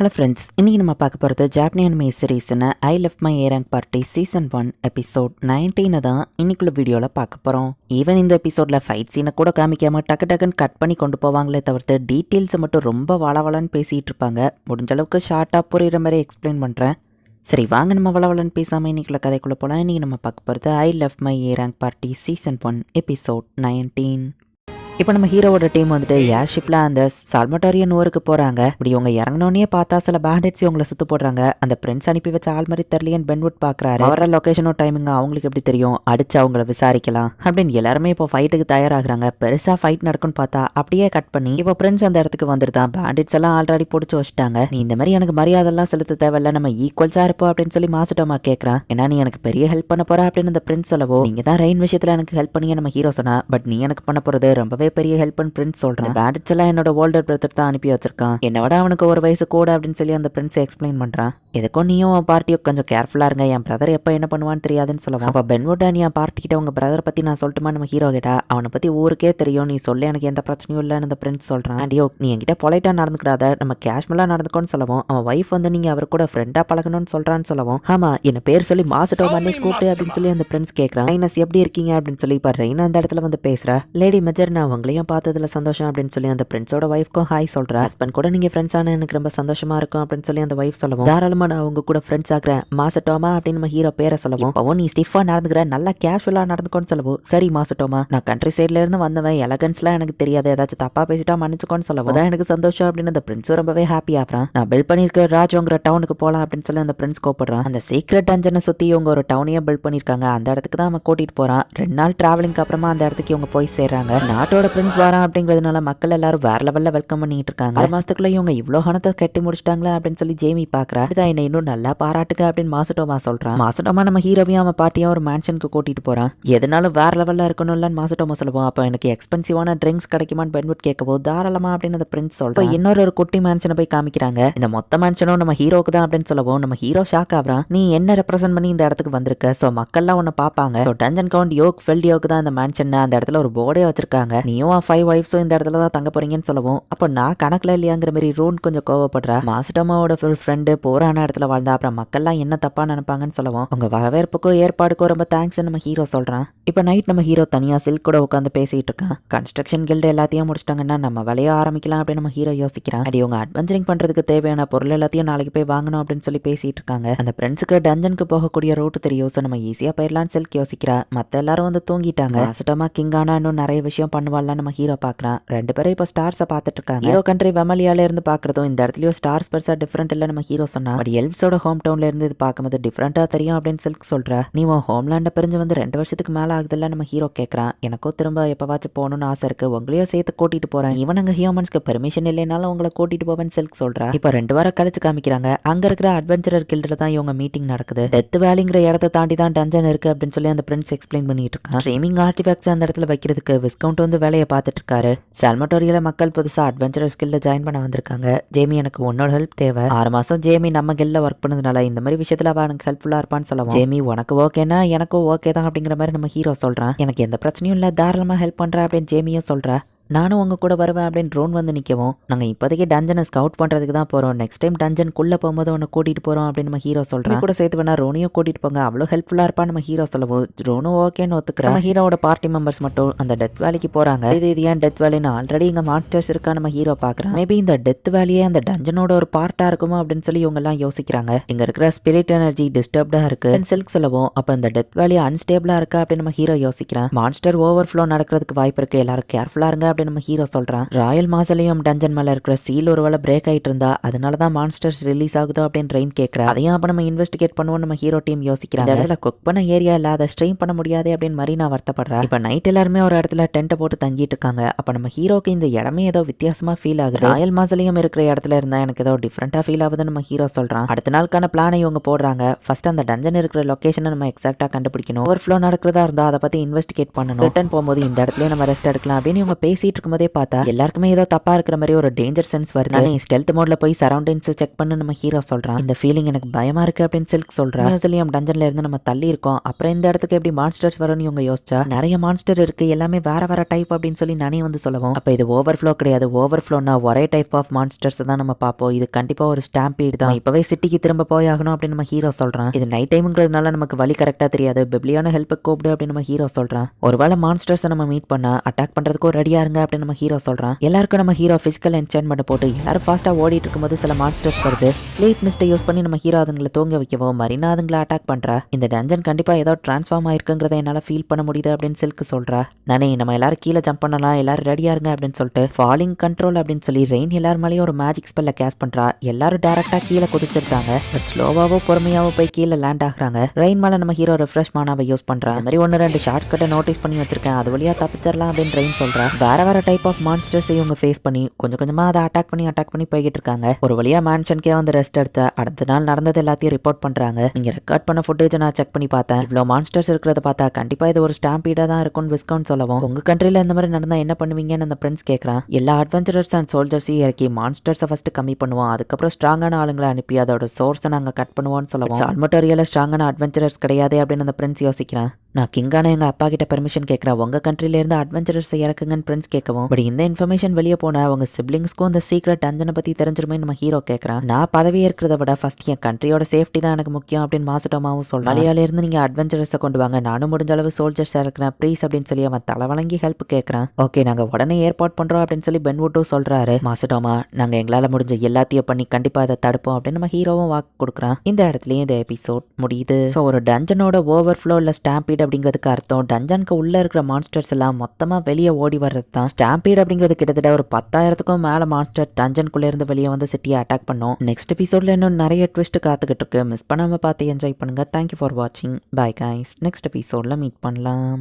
Hello friends இன்னைக்கு நம்ம பார்க்க போகிறது ஜாப்னியன் மே சீரீஸ்னு I love my wrong party season one episode நைன்டீனை தான் இன்னைக்குள்ள வீடியோவில் பார்க்க போகிறோம் ஈவன் இந்த எபிசோடில் ஃபைட் சீனை கூட காமிக்காமல் டக்கு டக்குன்னு கட் பண்ணி கொண்டு போவாங்களே தவிர்த்து டீட்டெயில்ஸை மட்டும் ரொம்ப வளவலன்னு பேசிகிட்டு இருப்பாங்க. முடிஞ்ச அளவுக்கு ஷார்ட்டாக புரிகிற மாதிரி எக்ஸ்பிளைன் பண்ணுறேன் சரி வாங்க நம்ம வளவலன்னு பேசாமல் இன்னைக்குள்ள கதைக்குள்ளே போகலாம் இன்றைக்கி நம்ம பார்க்க போகிறது I love my wrong party season one episode nineteen இப்போ நம்ம ஹீரோவோட டீம் வந்துட்டு ஏர்ஷிப்ல அந்த சால்மட்டோரியன் ஊருக்கு போறாங்க. இப்படி இவங்க இறங்கினோடனே பார்த்தா சில பேண்டட்ஸ் இவங்களை சுத்து போடுறாங்க. அந்த பிரின்ஸ் அனுப்பி வச்ச ஆள் மாதிரி தெரியலையன் பென்வுட் பாக்குறாரு. அவர லொகேஷனும் டைமிங் அவங்களுக்கு எப்படி தெரியும்? அடிச்சு அவங்கள விசாரிக்கலாம். அப்படின்னு எல்லாருமே இப்போ ஃபைட்டுக்கு தயாராகிறாங்க. பெருசா ஃபைட் நடக்கும்னு பார்த்தா அப்படியே கட் பண்ணி இப்போ பிரின்ஸ் அந்த இடத்துக்கு வந்துருதான். பேண்டட்ஸ் எல்லாம் ஆல்ரெடி பிடிச்சி வச்சுட்டாங்க. நீ இந்த மாதிரி எனக்கு மரியாதை எல்லாம் செலுத்த தேவையில்ல. நம்ம ஈக்குவல்ஸா இருப்போம் அப்படின்னு சொல்லி மாசிட்டோமா கேட்கறான் ஏன்னா நீ எனக்கு பெரிய ஹெல்ப் பண்ண போற அப்படின்னு அந்த பிரின்ஸ் சொல்லவோ நீங்க தான் ரெயின் விஷயத்துல எனக்கு ஹெல்ப் பண்ணி நம்ம ஹீரோ சொன்னா பட் நீ எனக்கு பண்ண போறது ரொம்பவே பெரிய ஹெல்ப் அண்ட் பிரின்ஸ் சொல்றேன் பேண்டட்ஸ் எல்லாம் என்னோட ஓல்டர் பிரதர் தான் அனுப்பி வச்சிருக்கான். என்னோட அவனுக்கு ஒரு வயசு கூட அப்படின்னு சொல்லி அந்த பிரின்ஸ் எக்ஸ்பிளைன் பண்றான் எதுக்கும் நீயும் உன் பார்ட்டியும் கொஞ்சம் கேர்ஃபுல்லா இருங்க. என் பிரதர் எப்போ என்ன பண்ணுவான்னு தெரியாதுன்னு சொல்லுவான். அப்ப பென்வுட் நீ என் பார்ட்டி கிட்ட உங்க பிரதர் பத்தி நான் சொல்லட்டுமா? நம்ம ஹீரோ கிட்ட. அவனை பத்தி ஊருக்கே தெரியும். நீ சொல்ல எனக்கு எந்த பிரச்சனையும் இல்லைன்னு அந்த பிரின்ஸ் சொல்றான். அண்டியோ நீ என்கிட்ட பொலைட்டா நடந்துக்கிடாத நம்ம கேஷ்மலா நடந்துக்கோன்னு சொல்லவும். அவன் ஒய்ஃப் வந்து நீங்க அவர் கூட ஃப்ரெண்டா பழகணும்னு சொல்றான்னு சொல்லவும். ஆமா என்ன பேர் சொல்லி மாசட்டோ மண்ணே கூப்பிட்டு அப்படின்னு சொல்லி அந்த பிரின்ஸ் கேட்கறான் ரைனஸ் எப்படி இருக்கீங்க அப்படின்னு சொல்லி இப்ப ரெய்னா அந்த இடத்துல வந்து பேசுறா. லேடி மெஜர் நான் உங்களையும் பார்த்ததுல சந்தோஷம் அப்படின்னு சொல்லி அந்த பிரின்ஸோட ஒய்ஃப்க்கும் ஹாய் சொல்றா. ஹஸ்பண்ட் கூட நீங்க ஃப்ரெண்ட்ஸ் ஆன எனக்கு ரொம்ப சந்தோஷமா இருக்கும் அப்படின்னு சொல்லி அந்த ஒய்ஃப் சொல்லவும். தாராளமா நான் உங்க கூட ஃப்ரெண்ட்ஸ் ஆகிறேன். மாசட்டோமா அப்படின்னு நம்ம ஹீரோ பேரை சொல்லவும். அவன் நீ ஸ்டிஃபா நடந்துக்கிற நல்லா கேஷுவலா நடந்துக்கோன்னு சொல்லவும். சரி மாசட்டோமா. நான் கண்ட்ரி சைட்ல இருந்து வந்தவன். எலகன்ஸ்லாம் எனக்கு தெரியாது. ஏதாச்சும் தப்பா பேசிட்டா மன்னிச்சுக்கோன்னு சொல்லவும். தான் எனக்கு சந்தோஷம் அப்படின்னு அந்த பிரின்ஸும் ரொம்பவே ஹாப்பி ஆகிறான். நான் பில்ட் பண்ணிருக்க ராஜோங்கிற டவுனுக்கு போலாம் அப்படின்னு சொல்லி அந்த பிரின்ஸ் கூப்பிடுறான். அந்த சீக்ரெட் டஞ்சனை சுத்தி இவங்க ஒரு டவுனையே பில்ட் பண்ணிருக்காங்க அந்த இடத்துக்கு தான் அவன் கூட்டிட்டு போறான். ரெண்டு நாள் டிராவலிங்க்கு அப்புறமா அந்த இடத்துக்கு இவங்க போய் சேர்றாங்க. நாட்டோட பிரின்ஸ் வரான் அப்படிங்கிறதுனால மக்கள் எல்லாரும் வேற லெவல்ல வெல்கம் பண்ணிட்டு இருக்காங்க. மாசத்துக்குள்ள இவங்க இவ்வளவு ஹணத்தை கட்டி முடிச்சிட்டாங்களா அப்படின்னு சொல்லி ஜேமி பாக்குறா. என்னை இன்னும் நல்லா பாராட்டுக்க அப்படின்னு மாசட்டோமா சொல்றான். மாசட்டோமா நம்ம ஹீரோவையும் அவன் பாட்டியும் ஒரு மேன்ஷனுக்கு கூட்டிட்டு போறான். எதனாலும் வேற லெவலில் இருக்கணும்லன்னு மாசட்டோமா சொல்லுவோம் அப்போ எனக்கு எக்ஸ்பென்சிவான ட்ரிங்க்ஸ் கிடைக்குமான்னு பென்வுட் கேட்கவோ தாராளமா அப்படின்னு அந்த பிரின்ஸ் சொல்றான். இன்னொரு ஒரு குட்டி மேன்ஷனை போய் காமிக்கிறாங்க. இந்த மொத்த மேன்ஷனும் நம்ம ஹீரோக்கு தான் அப்படின்னு சொல்லவும் நம்ம ஹீரோ ஷாக் ஆகிறான். நீ என்ன ரெப்ரசென்ட் பண்ணி இந்த இடத்துக்கு வந்திருக்க? ஸோ மக்கள்லாம் உன்னை பார்ப்பாங்க. ஸோ டஞ்சன் கவுண்ட் யோக் ஃபெல்ட் யோக் தான் இந்த மேன்ஷன் அந்த இடத்துல ஒரு போர்டே வச்சிருக்காங்க. நீயும் ஃபைவ் ஒய்ஃப்ஸும் இந்த இடத்துல தான் தங்க போறீங்கன்னு சொல்லவும். அப்போ நான் கணக்கில் இல்லையாங்கிற மாதிரி ரூன் கொஞ்சம் கோவப்படுறா. ஃபுல் ஃப்ரெண்டு தப்பான இடத்துல வாழ்ந்தா அப்புறம் மக்கள்லாம் என்ன தப்பா நினைப்பாங்கன்னு சொல்லவும் உங்க வரவேற்புக்கோ ஏற்பாடுக்கோ ரொம்ப தேங்க்ஸ் நம்ம ஹீரோ சொல்றான். இப்போ நைட் நம்ம ஹீரோ தனியா சில்க் கூட உட்காந்து பேசிட்டு இருக்கான். கன்ஸ்ட்ரக்ஷன் கில்டு எல்லாத்தையும் முடிச்சிட்டாங்கன்னா நம்ம விளைய ஆரம்பிக்கலாம் அப்படின்னு நம்ம ஹீரோ யோசிக்கிறான். அடி உங்க அட்வென்ச்சரிங் பண்றதுக்கு தேவையான பொருள் எல்லாத்தையும் நாளைக்கு போய் வாங்கணும் அப்படின்னு சொல்லி பேசிட்டு இருக்காங்க. அந்த ஃப்ரெண்ட்ஸுக்கு டஞ்சனுக்கு போகக்கூடிய ரூட் தெரியும். ஸோ நம்ம ஈஸியா போயிடலாம்னு சில்க் யோசிக்கிறா. மத்த எல்லாரும் வந்து தூங்கிட்டாங்க. மாசிட்டமா கிங்கானா இன்னும் நிறைய விஷயம் பண்ணுவாள்லாம் நம்ம ஹீரோ பாக்குறான். ரெண்டு பேரும் இப்போ ஸ்டார்ஸை பார்த்துட்டு இருக்காங்க. ஹீரோ கண்ட்ரி வெமலியால இருந்து பாக்குறதும் இந்த இடத்துலயும் ஸ்டார்ஸ் பெருசா டிஃப்ரெண்ட் இல்ல நம்ம ஹீரோ சொன்னா பட் எல்ப்ஸோட ஹோம் டவுன்ல இருந்து இது பார்க்கும்போது டிஃப்ரெண்ட்டாக தெரியும் அப்படின்னு சில்க் சொல்ற. நீ உன் ஹோம்லேண்டை பிரிஞ்சு வந்து ரெண்டு வருஷத்துக்கு மேலே ஆகுதுல்ல நம்ம ஹீரோ கேட்குறான் எனக்கும் திரும்ப எப்போவாச்சும் போகணும்னு ஆசை இருக்கு. உங்களையும் சேர்த்து கூட்டிட்டு போறேன். இவன் அங்க ஹியூமன்ஸ்க்கு பெர்மிஷன் இல்லைனாலும் உங்களை கூட்டிட்டு போவேன்னு சில்க் சொல்றா. இப்போ ரெண்டு வாரம் கழிச்சு காமிக்கிறாங்க. அங்க இருக்கிற அட்வென்ச்சரர் கில்டில் தான் இவங்க மீட்டிங் நடக்குது. டெத் வேலிங்கிற இடத்த தாண்டி தான் டஞ்சன் இருக்கு அப்படின்னு சொல்லி அந்த பிரின்ஸ் எக்ஸ்பிளைன் பண்ணிட்டு இருக்கான். ஸ்ட்ரீமிங் ஆர்டிஃபேக்ட்ஸ் அந்த இடத்துல வைக்கிறதுக்கு விஸ்கவுண்ட் வந்து வேலையை பார்த்துட்டு இருக்காரு. சால்மட்டோரியில மக்கள் புதுசாக அட்வென்ச்சர் ஸ்கில்ல ஜாயின் பண்ண வந்திருக்காங்க. ஜேமி எனக்கு உன்னோட ஹெல்ப் தேவை. ஆறு மாதம் ஜேமி நம்ம கில்ல ஒர்க் பண்ணதுனால இந்த மாதிரி விஷயத்துல அவ எனக்கு ஹெல்ப்ஃபுல்லா இருப்பான்னு சொல்லுவோம். ஜேமி உனக்கு ஓகேனா எனக்கும் ஓகே தான் அப்படிங்கிற மாதிரி நம்ம ஹீரோ சொல்றான் எனக்கு எந்த பிரச்சனையும் இல்ல தாராளமா ஹெல்ப் பண்றேன் அப்படின்னு ஜேமியும் சொல்றா. நானும் உங்க கூட வருவேன் அப்படின்னு ட்ரோன் வந்து நிற்கவும் நாங்கள் இப்போதைக்கு டஞ்சனை ஸ்கவுட் பண்ணுறதுக்கு தான் போகிறோம் நெக்ஸ்ட் டைம் டஞ்சனுக்குள்ளே போகும்போது உன்னை கூட்டிகிட்டு போகிறோம் அப்படின்னு நம்ம ஹீரோ சொல்கிறேன் கூட சேர்த்து வேணா ரோனியும் கூட்டிகிட்டு போங்க. அவ்வளோ ஹெல்ப்ஃபுல்லாக இருப்பான்னு நம்ம ஹீரோ சொல்லவும். ரோனும் ஓகேன்னு ஒத்துக்கிறேன் நம்ம ஹீரோட பார்ட்டி மெம்பர்ஸ் மட்டும் அந்த டெத் வேலிக்கு போகிறாங்க இது இது ஏன் டெத் வேலின்னு ஆல்ரெடி இங்கே மாஸ்டர்ஸ் இருக்கா நம்ம ஹீரோ பார்க்குறேன். மேபி இந்த டெத் வேலியே அந்த டஞ்சனோட ஒரு பார்ட்டாக இருக்குமோ அப்படின்னு சொல்லி இவங்கெல்லாம் யோசிக்கிறாங்க. இங்கே இருக்கிற ஸ்பிரிட் எனர்ஜி டிஸ்டர்ப்டாக இருக்கு. சில்க் சொல்லவும் அப்போ இந்த டெத் வேலி அன்ஸ்டேபிளாக இருக்கா அப்படின்னு நம்ம ஹீரோ யோசிக்கிறேன். மான்ஸ்டர் ஓவர் ஃப்ளோ நடக்கிறதுக்கு வாய்ப்பு இருக்கு. எல்லாரும் கேர்ஃபுல்லாக இருங்க அப்படின்னு நம்ம ஹீரோ சொல்கிறான் ராயல் மாசலையும் டஞ்சன் மேல இருக்கிற சீல் ஒருவேளை பிரேக் ஆயிட்டு இருந்தா அதனால தான் மான்ஸ்டர்ஸ் ரிலீஸ் ஆகுதோ அப்படின்னு ட்ரெயின் கேட்கறா அதையும் அப்ப நம்ம இன்வெஸ்டிகேட் பண்ணுவோம் நம்ம ஹீரோ டீம் யோசிக்கிறாங்க. இடத்துல குக் பண்ண ஏரியா இல்ல அதை ஸ்ட்ரெயின் பண்ண முடியாது அப்படின்னு மரீனா வருத்தப்படுறா. இப்ப நைட் எல்லாருமே ஒரு இடத்துல டென்ட்டை போட்டு தங்கிட்டு இருக்காங்க. அப்ப நம்ம ஹீரோக்கு இந்த இடமே ஏதோ வித்தியாசமா ஃபீல் ஆகுது. ராயல் மாசலையும் இருக்கிற இடத்துல இருந்தா எனக்கு ஏதோ டிஃப்ரெண்டா ஃபீல் ஆகுதுன்னு நம்ம ஹீரோ சொல்றான். அடுத்த நாளுக்கான பிளானை இவங்க போடுறாங்க. ஃபர்ஸ்ட் அந்த டஞ்சன் இருக்கிற லொகேஷனை நம்ம எக்ஸாக்டா கண்டுபிடிக்கணும். ஓவர் ஃப்ளோ நடக்கிறதா இருந்தா அதை பத்தி இன்வெஸ்டிகேட் பண்ணணும். ரிட்டர்ன் போகும்போது இந்த இடத்துல நம்ம ரெஸ்ட் எடுக்கலாம் அப்படின்னு இவங்க பேசிட்டு ஓடிட்டு இருக்கும்போதே பார்த்தா எல்லாருக்குமே ஏதோ தப்பா இருக்கிற மாதிரி ஒரு டேஞ்சர் சென்ஸ் வருது. நீ ஸ்டெல்த் மோட்ல போய் சரௌண்டிங்ஸ் செக் பண்ணு நம்ம ஹீரோ சொல்றான். இந்த ஃபீலிங் எனக்கு பயமா இருக்கு அப்படின்னு சில்க் சொல்றா. மியூசியம் டஞ்சன்ல இருந்து நம்ம தள்ளி இருக்கோம். அப்புறம் இந்த இடத்துக்கு எப்படி மான்ஸ்டர்ஸ் வரும்னு இவங்க யோசிச்சா நிறைய மான்ஸ்டர் இருக்கு எல்லாமே வேற வேற டைப் அப்படின்னு சொல்லி நானே வந்து சொல்லவும். அப்ப இது ஓவர் ஃப்ளோ கிடையாது. ஓவர் ஃப்ளோனா ஒரே டைப் ஆஃப் மான்ஸ்டர்ஸ் தான் நம்ம பார்ப்போம். இது கண்டிப்பா ஒரு ஸ்டாம்பீட் தான். இப்பவே சிட்டிக்கு திரும்ப போய் ஆகணும் அப்படின்னு நம்ம ஹீரோ சொல்றான். இது நைட் டைம்ங்கிறதுனால நமக்கு வழி கரெக்டா தெரியாது. பெப்ளியான ஹெல்ப் கூப்பிடு அப்படின்னு நம்ம ஹீரோ சொல்றான். ஒருவேளை மான்ஸ்டர்ஸை நம்ம மீட் பண்ணா அட்டாக் பண்றதுக்கும் ரெடியா இருங்க. அப்படின்னு நம்ம ஹீரோ சொல்றான். எல்லாருக்கும் நம்ம ஹீரோ பிசிக்கல் என்சான்மெண்ட் போட்டு எல்லாரும் ஃபாஸ்டா ஓடிட்டு இருக்கும்போது சில மாஸ்டர்ஸ் வருது. ஸ்லீப் மிஸ்டை யூஸ் பண்ணி நம்ம ஹீரோ அதுங்களை தூங்க வைக்கவும் மரினா அதுங்களை அட்டாக் பண்றா? இந்த டஞ்சன் கண்டிப்பா ஏதோ டிரான்ஸ்ஃபார்ம் ஆயிருக்குங்கிறத என்னால ஃபீல் பண்ண முடியுது அப்படின்னு சில்க் சொல்றா. நானே நம்ம எல்லாரும் கீழே ஜம்ப் பண்ணலாம் எல்லாரும் ரெடியா இருங்க அப்படின்னு சொல்லிட்டு ஃபாலிங் கண்ட்ரோல் அப்படின்னு சொல்லி ரெயின் எல்லார் மேலேயும் ஒரு மேஜிக் ஸ்பெல்ல கேஸ் பண்றா. எல்லாரும் டேரக்டா கீழே குதிச்சிருக்காங்க. பட் ஸ்லோவாவோ பொறுமையாவோ போய் கீழே லேண்ட் ஆகுறாங்க. ரெயின் மேல நம்ம ஹீரோ ரெஃப்ரெஷ் மானாவை யூஸ் பண்றா. இந்த மாதிரி ஒன்னு ரெண்டு ஷார்ட் கட்டை நோட்டீஸ் பண்ணி வச்சிருக்கேன். அது வழியா தப்பிச்சிடலாம் அப்படின்னு ரெயின் சொல்றா. வேற வேற டைப் ஆஃப் மான்ஸ்டர்ஸ் இவங்க ஃபேஸ் பண்ணி கொஞ்சம் கொஞ்சமா அதை அட்டாக் பண்ணி அட்டாக் பண்ணி போய்கிட்டு இருக்காங்க. ஒரு வழியா மேன்ஷனுக்கே வந்து ரெஸ்ட் எடுத்த அடுத்த நாள் நடந்தது எல்லாத்தையும் ரிப்போர்ட் பண்றாங்க. நீங்க ரெக்கார்ட் பண்ண ஃபுட்டேஜ் நான் செக் பண்ணி பார்த்தேன். இவ்வளோ மான்ஸ்டர்ஸ் இருக்கிறத பார்த்தா கண்டிப்பா இது ஒரு ஸ்டாம்பீடா தான் இருக்கும்னு விஸ்கவுண்ட் சொல்லவும். உங்க கண்ட்ரில இந்த மாதிரி நடந்தா என்ன பண்ணுவீங்கன்னு அந்த ஃப்ரெண்ட்ஸ் கேட்கறான் எல்லா அட்வென்ச்சரர்ஸ் அண்ட் சோல்ஜர்ஸையும் இறக்கி மான்ஸ்டர்ஸை ஃபர்ஸ்ட் கம்மி பண்ணுவோம் அதுக்கப்புறம் ஸ்ட்ராங்கான ஆளுங்களை அனுப்பி அதோட சோர்ஸை நாங்க கட் பண்ணுவோம்னு சொல்லுவோம். ஆல்மோட்டோரியல ஸ்ட்ராங்கான அட்வென்ச்சரர்ஸ் கிடையாது அப்படின்னு அந்த ஃப்ரெண்ட்ஸ் யோசிக்கிறான். நான் கிங்கான எங்கள் அப்பா கிட்ட பெர்மிஷன் கேட்குறேன் உங்கள் கண்ட்ரிலேருந்து அட்வென்ச்சரர்ஸ் இறக்குங்கன்னு ஃப்ரெண்ட்ஸ் கேட்கவும். பட் இந்த இன்ஃபர்மேஷன் வெளியே போனால் அவங்க சிப்ளிங்ஸ்க்கும் இந்த சீக்ரெட் டஞ்சனை பற்றி தெரிஞ்சிருமே நம்ம ஹீரோ கேட்குறான் நான் பதவி இருக்கிறத விட ஃபர்ஸ்ட் என் கண்ட்ரியோட சேஃப்டி தான் எனக்கு முக்கியம் அப்படின்னு மாசுட்டமாவும் சொல்றான். மலையாலேருந்து நீங்கள் அட்வென்ச்சரஸை கொண்டு வாங்க. நானும் முடிஞ்ச அளவு சோல்ஜர்ஸ் இறக்குறேன் ப்ளீஸ் அப்படின்னு சொல்லி அவன் தலை வழங்கி ஹெல்ப் கேட்கறான் ஓகே நாங்கள் உடனே ஏற்பாடு பண்ணுறோம் அப்படின்னு சொல்லி பென்வுட்டும் சொல்கிறாரு மாசுட்டோமா நாங்கள் எங்களால் முடிஞ்ச எல்லாத்தையும் பண்ணி கண்டிப்பாக அதை தடுப்போம் அப்படின்னு நம்ம ஹீரோவும் வாக்கு கொடுக்குறான். இந்த இடத்துலையும் இந்த எபிசோட் முடியுது. ஸோ ஒரு டஞ்சனோட ஓவர் ஃப்ளோ இல்லை ஸ்டாம்பீட் அப்படிங்கிறதுக்கு அர்த்தம். டஞ்சனுக்கு உள்ள இருக்கிற மான்ஸ்டர்ஸ் எல்லாம் மொத்தமாக வெளியே ஓடி வர்றது தான் ஸ்டாம்பீட் அப்படிங்கிறது கிட்டத்தட்ட ஒரு பத்தாயிரத்துக்கும் மேலே மான்ஸ்டர் டஞ்சனுக்குள்ளே இருந்து வெளியே வந்து சிட்டியை அட்டாக் பண்ணும். நெக்ஸ்ட் எபிசோடில் இன்னும் நிறைய ட்விஸ்ட் காத்துக்கிட்டு இருக்கு. மிஸ் பண்ணாமல் பார்த்து என்ஜாய் பண்ணுங்க. தேங்க்யூ ஃபார் வாட்சிங் பை கைஸ் நெக்ஸ்ட் எபிசோடில் மீட் பண்ணலாம்.